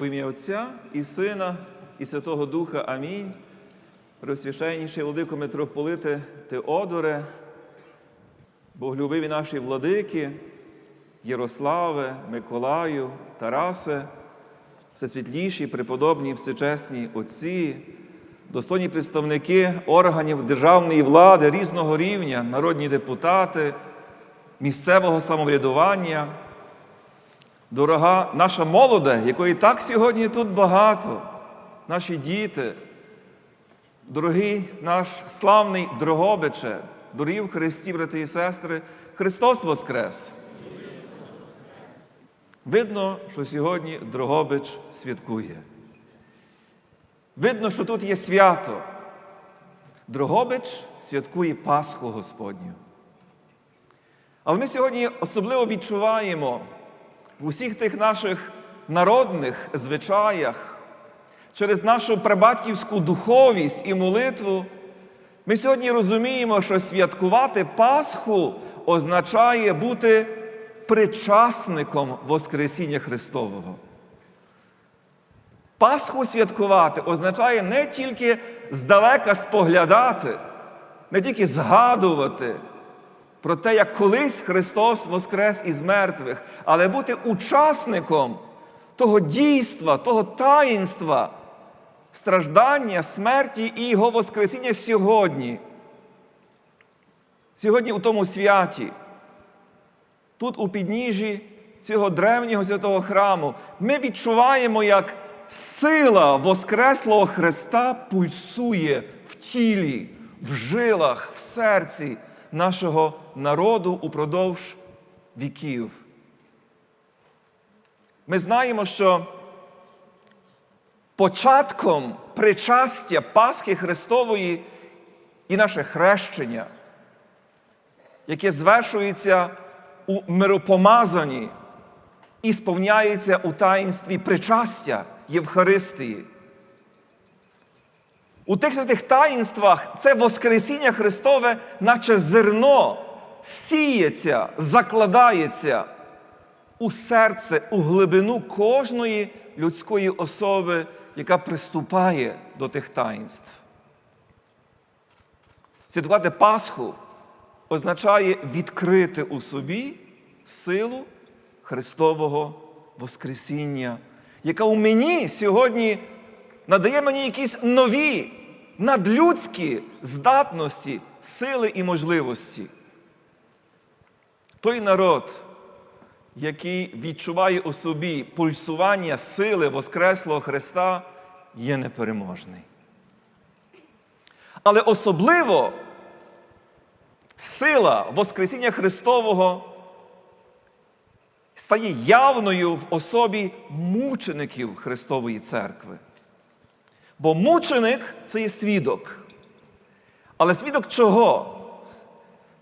В ім'я Отця і Сина, і Святого Духа. Амінь. Преосвященніший владико митрополите Теодоре, боголюбиві наші владики, Ярославе, Миколаю, Тарасе, всесвітліші, преподобні, всечесні отці, достойні представники органів державної влади різного рівня, народні депутати, місцевого самоврядування, дорога наша молода, якої так сьогодні тут багато, наші діти, дорогий наш славний Дрогобиче, дорогі в Христі, брати і сестри, Христос Воскрес! Видно, що сьогодні Дрогобич святкує. Видно, що тут є свято. Дрогобич святкує Пасху Господню. Але ми сьогодні особливо відчуваємо в усіх тих наших народних звичаях, через нашу прабатьківську духовість і молитву, ми сьогодні розуміємо, що святкувати Пасху означає бути причасником Воскресіння Христового. Пасху святкувати означає не тільки здалека споглядати, не тільки згадувати про те, як колись Христос воскрес із мертвих, але бути учасником того дійства, того таїнства, страждання, смерті і Його Воскресіння сьогодні. Сьогодні у тому святі, тут у підніжжі цього древнього святого храму, ми відчуваємо, як сила Воскреслого Христа пульсує в тілі, в жилах, в серці нашого народу упродовж віків. Ми знаємо, що початком причастя Пасхи Христової і наше хрещення, яке звершується у миропомазанні і сповняється у таїнстві причастя Євхаристії. У тих святих таїнствах це Воскресіння Христове, наче зерно, сіється, закладається у серце, у глибину кожної людської особи, яка приступає до тих таїнств. Святкувати Пасху означає відкрити у собі силу Христового Воскресіння, яка у мені сьогодні надає мені якісь нові надлюдські здатності, сили і можливості. Той народ, який відчуває у собі пульсування сили Воскреслого Христа, є непереможний. Але особливо сила Воскресіння Христового стає явною в особі мучеників Христової Церкви. Бо мученик це є свідок. Але свідок чого?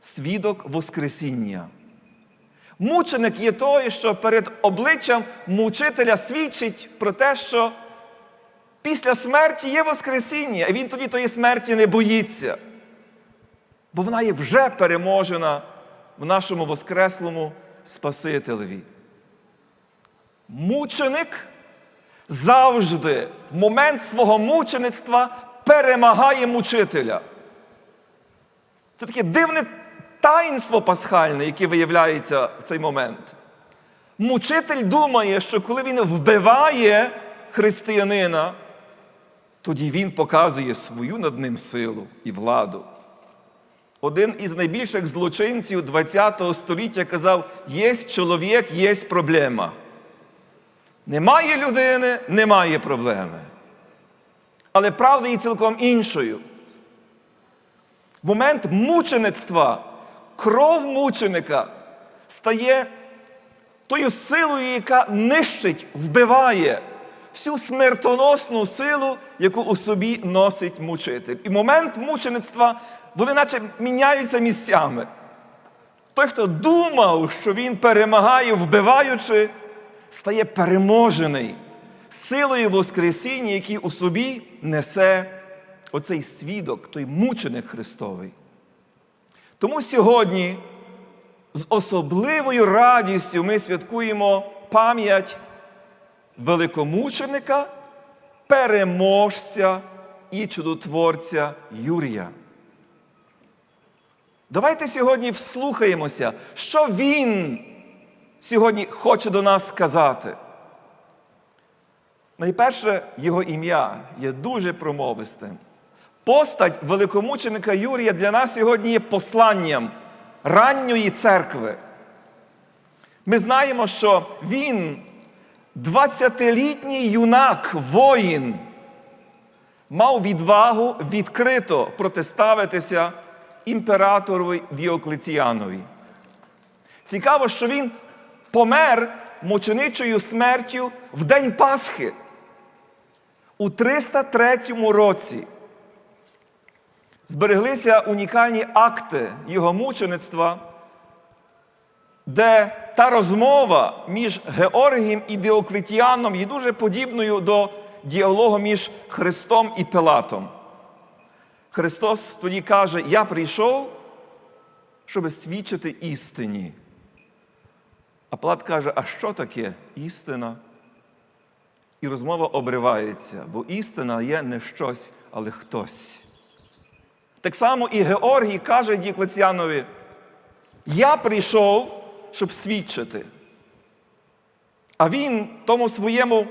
Свідок Воскресіння. Мученик є той, що перед обличчям мучителя свідчить про те, що після смерті є Воскресіння, і він тоді тої смерті не боїться. Бо вона є вже переможена в нашому Воскреслому Спасителеві. Мученик завжди в момент свого мучеництва перемагає мучителя. Це таке дивне таїнство пасхальне, яке виявляється в цей момент. Мучитель думає, що коли він вбиває християнина, тоді він показує свою над ним силу і владу. Один із найбільших злочинців ХХ століття казав: є чоловік, є проблема. Немає людини, немає проблеми. Але правда є цілком іншою. В момент мучеництва кров мученика стає тою силою, яка нищить, вбиває всю смертоносну силу, яку у собі носить мучитель. І момент мучеництва вони наче міняються місцями. Той, хто думав, що він перемагає, вбиваючи, стає переможений силою Воскресіння, який у собі несе оцей свідок, той мученик Христовий. Тому сьогодні з особливою радістю ми святкуємо пам'ять великомученика, переможця і чудотворця Юрія. Давайте сьогодні вслухаємося, що він сьогодні хоче до нас сказати. Найперше, його ім'я є дуже промовистим. Постать великомученика Юрія для нас сьогодні є посланням ранньої церкви. Ми знаємо, що він 20-літній юнак, воїн, мав відвагу відкрито протиставитися імператорові Діоклеціанові. Цікаво, що він помер мученичою смертю в день Пасхи у 303 році. Збереглися унікальні акти його мучеництва, де та розмова між Георгієм і Діоклетіаном є дуже подібною до діалогу між Христом і Пилатом. Христос тоді каже: Я прийшов, щоб свідчити істині. А Пилат каже, а що таке істина? І розмова обривається, бо істина є не щось, але хтось. Так само і Георгій каже Діклеціанові, я прийшов, щоб свідчити. А він тому своєму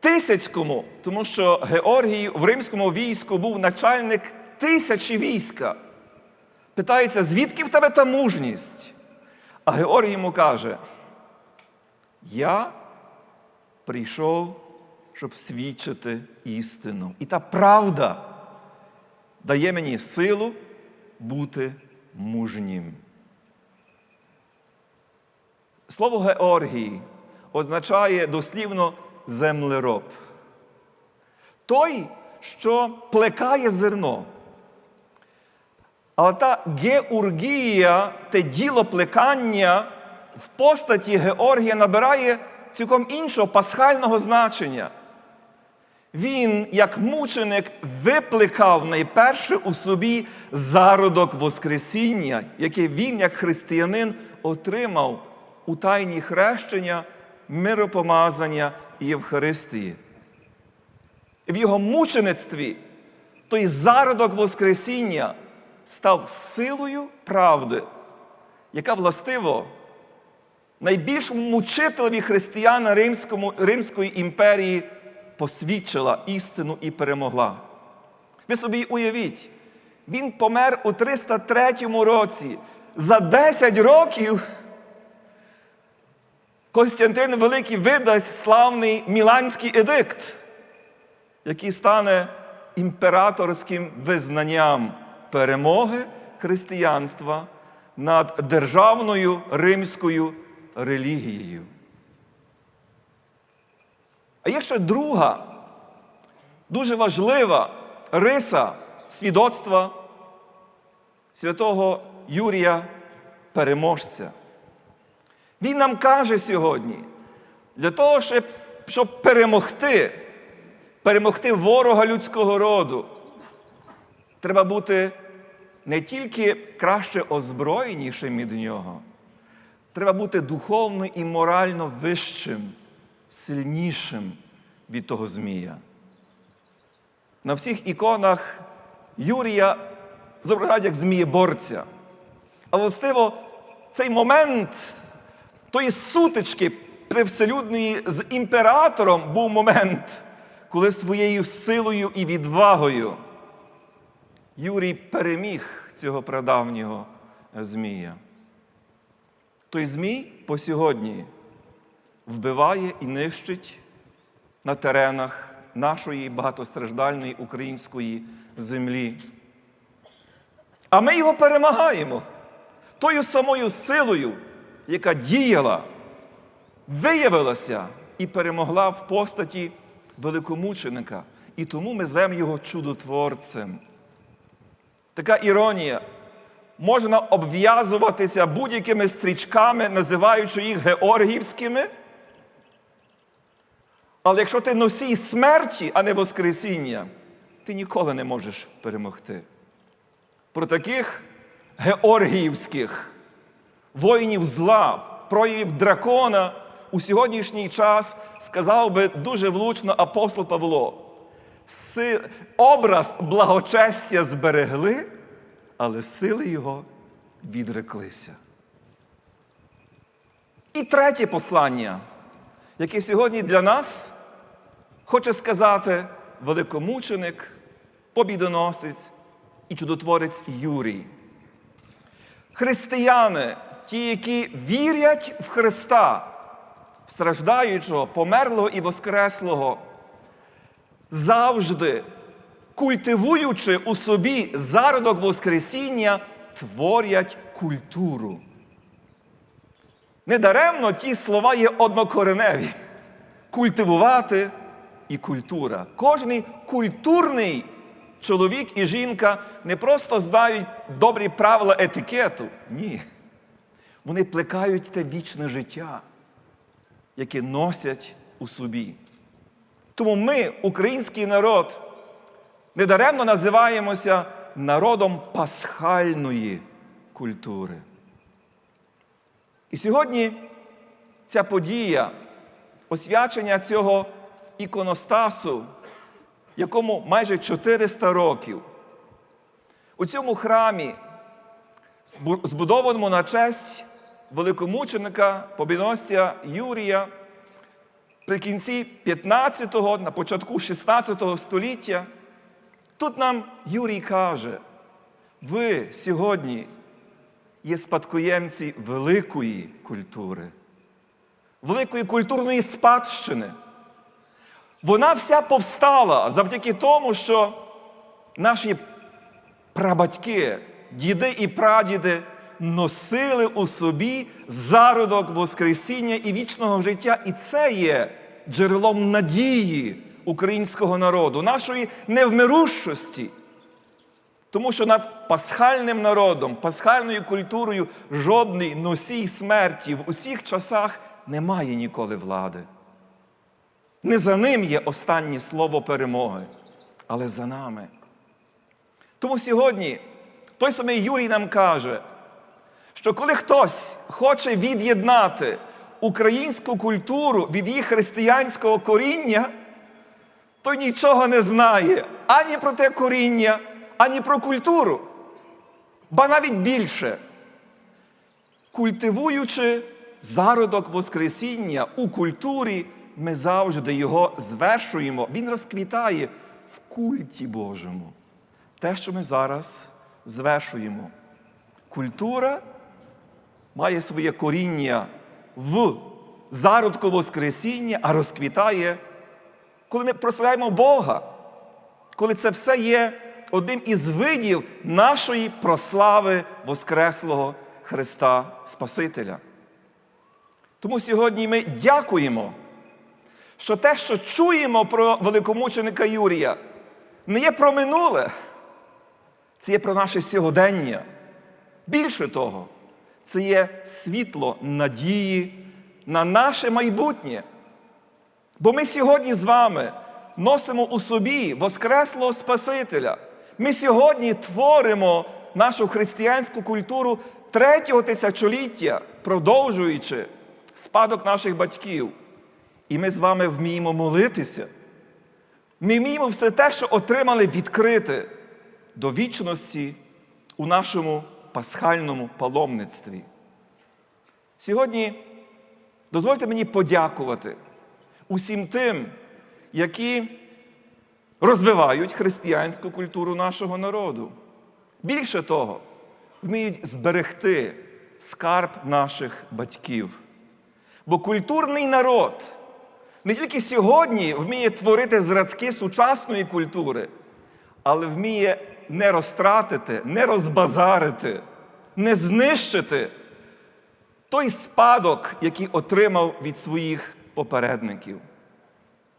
тисяцькому, тому що Георгій в римському війську був начальник тисячі війська. Питається, звідки в тебе та мужність? А Георгій йому каже: Я прийшов, щоб свідчити істину. І та правда дає мені силу бути мужнім. Слово Георгій означає дослівно землероб. Той, що плекає зерно. Але та геургія, те діло плекання в постаті Георгія набирає цілком іншого пасхального значення. Він, як мученик, випликав найперше у собі зародок Воскресіння, яке він, як християнин, отримав у тайні хрещення, миропомазання і Євхаристії. В його мучеництві той зародок Воскресіння став силою правди, яка властиво найбільшому мучителеві християна Римської імперії посвідчила істину і перемогла. Ви собі уявіть, він помер у 303 році. За 10 років Костянтин Великий видасть славний Міланський едикт, який стане імператорським визнанням перемоги християнства над державною римською релігією. А є ще друга, дуже важлива риса свідоцтва святого Юрія Переможця. Він нам каже сьогодні, для того, щоб, перемогти, перемогти ворога людського роду, треба бути не тільки краще озброєнішим від нього, треба бути духовно і морально вищим, сильнішим від того Змія. На всіх іконах Юрія зображають як змієборця. А властиво, цей момент тої сутички привселюдної з імператором був момент, коли своєю силою і відвагою Юрій переміг цього прадавнього Змія. Той Змій по сьогодні вбиває і нищить на теренах нашої багатостраждальної української землі. А ми його перемагаємо тою самою силою, яка діяла, виявилася і перемогла в постаті великомученика. І тому ми звемо його чудотворцем. Така іронія. Можна обв'язуватися будь-якими стрічками, називаючи їх георгівськими. Але якщо ти носій смерті, а не Воскресіння, ти ніколи не можеш перемогти. Про таких георгіївських воїнів зла, проявів дракона у сьогоднішній час сказав би дуже влучно апостол Павло. Образ благочестя зберегли, але сили його відреклися. І третє послання, яке сьогодні для нас хоче сказати великомученик, побідоносець і чудотворець Юрій. Християни, ті, які вірять в Христа, страждаючого, померлого і воскреслого, завжди культивуючи у собі зародок Воскресіння, творять культуру. Недаремно ті слова є однокореневі. Культивувати і культура. Кожний культурний чоловік і жінка не просто знають добрі правила етикету. Ні. Вони плекають те вічне життя, яке носять у собі. Тому ми, український народ, недаремно називаємося народом пасхальної культури. І сьогодні ця подія, освячення цього іконостасу, якому майже 400 років, у цьому храмі, збудованому на честь великомученика, побіносця Юрія, при кінці 15-го, на початку 16 го століття, тут нам Юрій каже, ви сьогодні є спадкоємці великої культури, великої культурної спадщини. Вона вся повстала завдяки тому, що наші прабатьки, діди і прадіди носили у собі зародок Воскресіння і вічного життя. І це є джерелом надії українського народу, нашої невмирущості. Тому що над пасхальним народом, пасхальною культурою жодний носій смерті в усіх часах немає ніколи влади. Не за ним є останнє слово перемоги, але за нами. Тому сьогодні той самий Юрій нам каже, що коли хтось хоче від'єднати українську культуру від її християнського коріння, то нічого не знає ані про те коріння, ані про культуру. Ба навіть більше, культивуючи зародок Воскресіння у культурі, ми завжди його звершуємо. Він розквітає в культі Божому. Те, що ми зараз звершуємо. Культура має своє коріння в зародку Воскресіння, а розквітає, коли ми прославляємо Бога, коли це все є одним із видів нашої прослави Воскреслого Христа Спасителя. Тому сьогодні ми дякуємо, що те, що чуємо про великомученика Юрія, не є про минуле, це є про наше сьогодення. Більше того, це є світло надії на наше майбутнє. Бо ми сьогодні з вами носимо у собі Воскреслого Спасителя. Ми сьогодні творимо нашу християнську культуру третього тисячоліття, продовжуючи спадок наших батьків. І ми з вами вміємо молитися. Ми вміємо все те, що отримали відкрити до вічності у нашому пасхальному паломництві. Сьогодні дозвольте мені подякувати усім тим, які розвивають християнську культуру нашого народу. Більше того, вміють зберегти скарб наших батьків. Бо культурний народ не тільки сьогодні вміє творити зразки сучасної культури, але вміє не розтратити, не розбазарити, не знищити той спадок, який отримав від своїх попередників.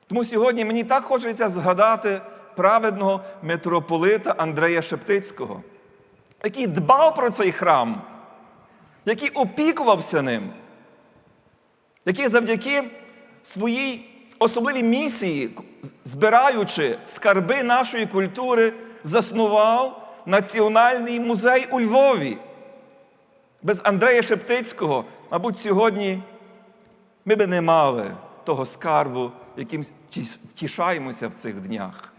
Тому сьогодні мені так хочеться згадати праведного митрополита Андрея Шептицького, який дбав про цей храм, який опікувався ним, який завдяки своїй особливій місії, збираючи скарби нашої культури, заснував Національний музей у Львові. Без Андрея Шептицького, мабуть, сьогодні ми би не мали того скарбу, яким втішаємося в цих днях.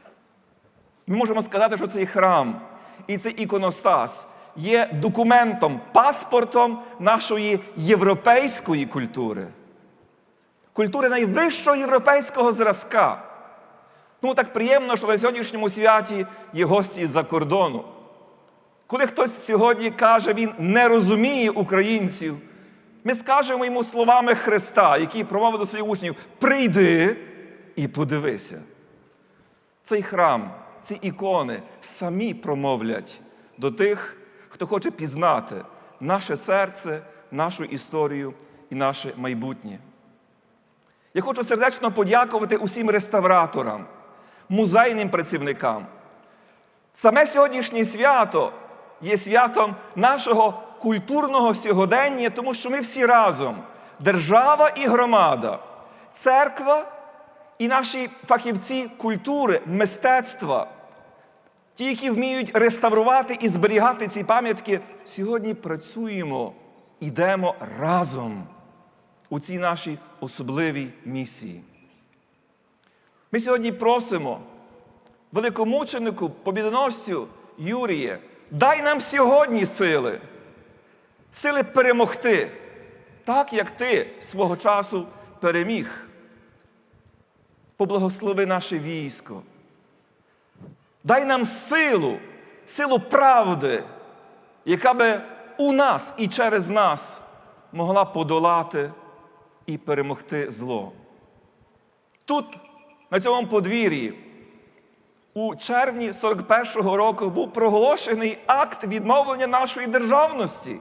Ми можемо сказати, що цей храм і цей іконостас є документом, паспортом нашої європейської культури, культури найвищого європейського зразка. Ну, так приємно, що на сьогоднішньому святі є гості з-за кордону. Коли хтось сьогодні каже, він не розуміє українців, ми скажемо йому словами Христа, який промовив до своїх учнів: прийди і подивися. Цей храм, ці ікони самі промовлять до тих, хто хоче пізнати наше серце, нашу історію і наше майбутнє. Я хочу сердечно подякувати усім реставраторам, музейним працівникам. Саме сьогоднішнє свято є святом нашого культурного сьогодення, тому що ми всі разом держава і громада, церква і наші фахівці культури, мистецтва, ті, які вміють реставрувати і зберігати ці пам'ятки, сьогодні працюємо, йдемо разом у цій нашій особливій місії. Ми сьогодні просимо великомученику, побідоносцю Юрія, дай нам сьогодні сили, сили перемогти, так як ти свого часу переміг. Поблагослови наше військо. Дай нам силу, силу правди, яка би у нас і через нас могла подолати і перемогти зло. Тут, на цьому подвір'ї, у червні 41-го року був проголошений акт відновлення нашої державності.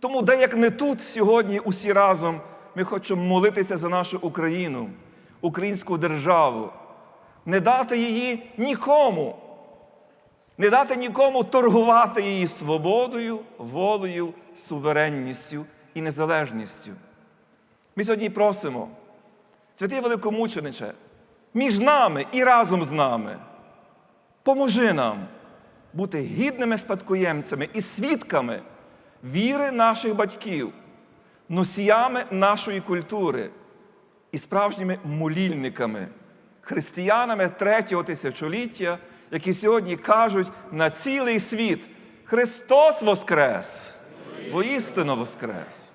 Тому, де як не тут сьогодні усі разом ми хочемо молитися за нашу Україну, українську державу, не дати її нікому, не дати нікому торгувати її свободою, волею, суверенністю і незалежністю. Ми сьогодні просимо, святий великомучениче, між нами і разом з нами. Поможи нам бути гідними спадкоємцями і свідками віри наших батьків, носіями нашої культури і справжніми молільниками, християнами третього тисячоліття, які сьогодні кажуть на цілий світ: Христос Воскрес! Воістину Воскрес!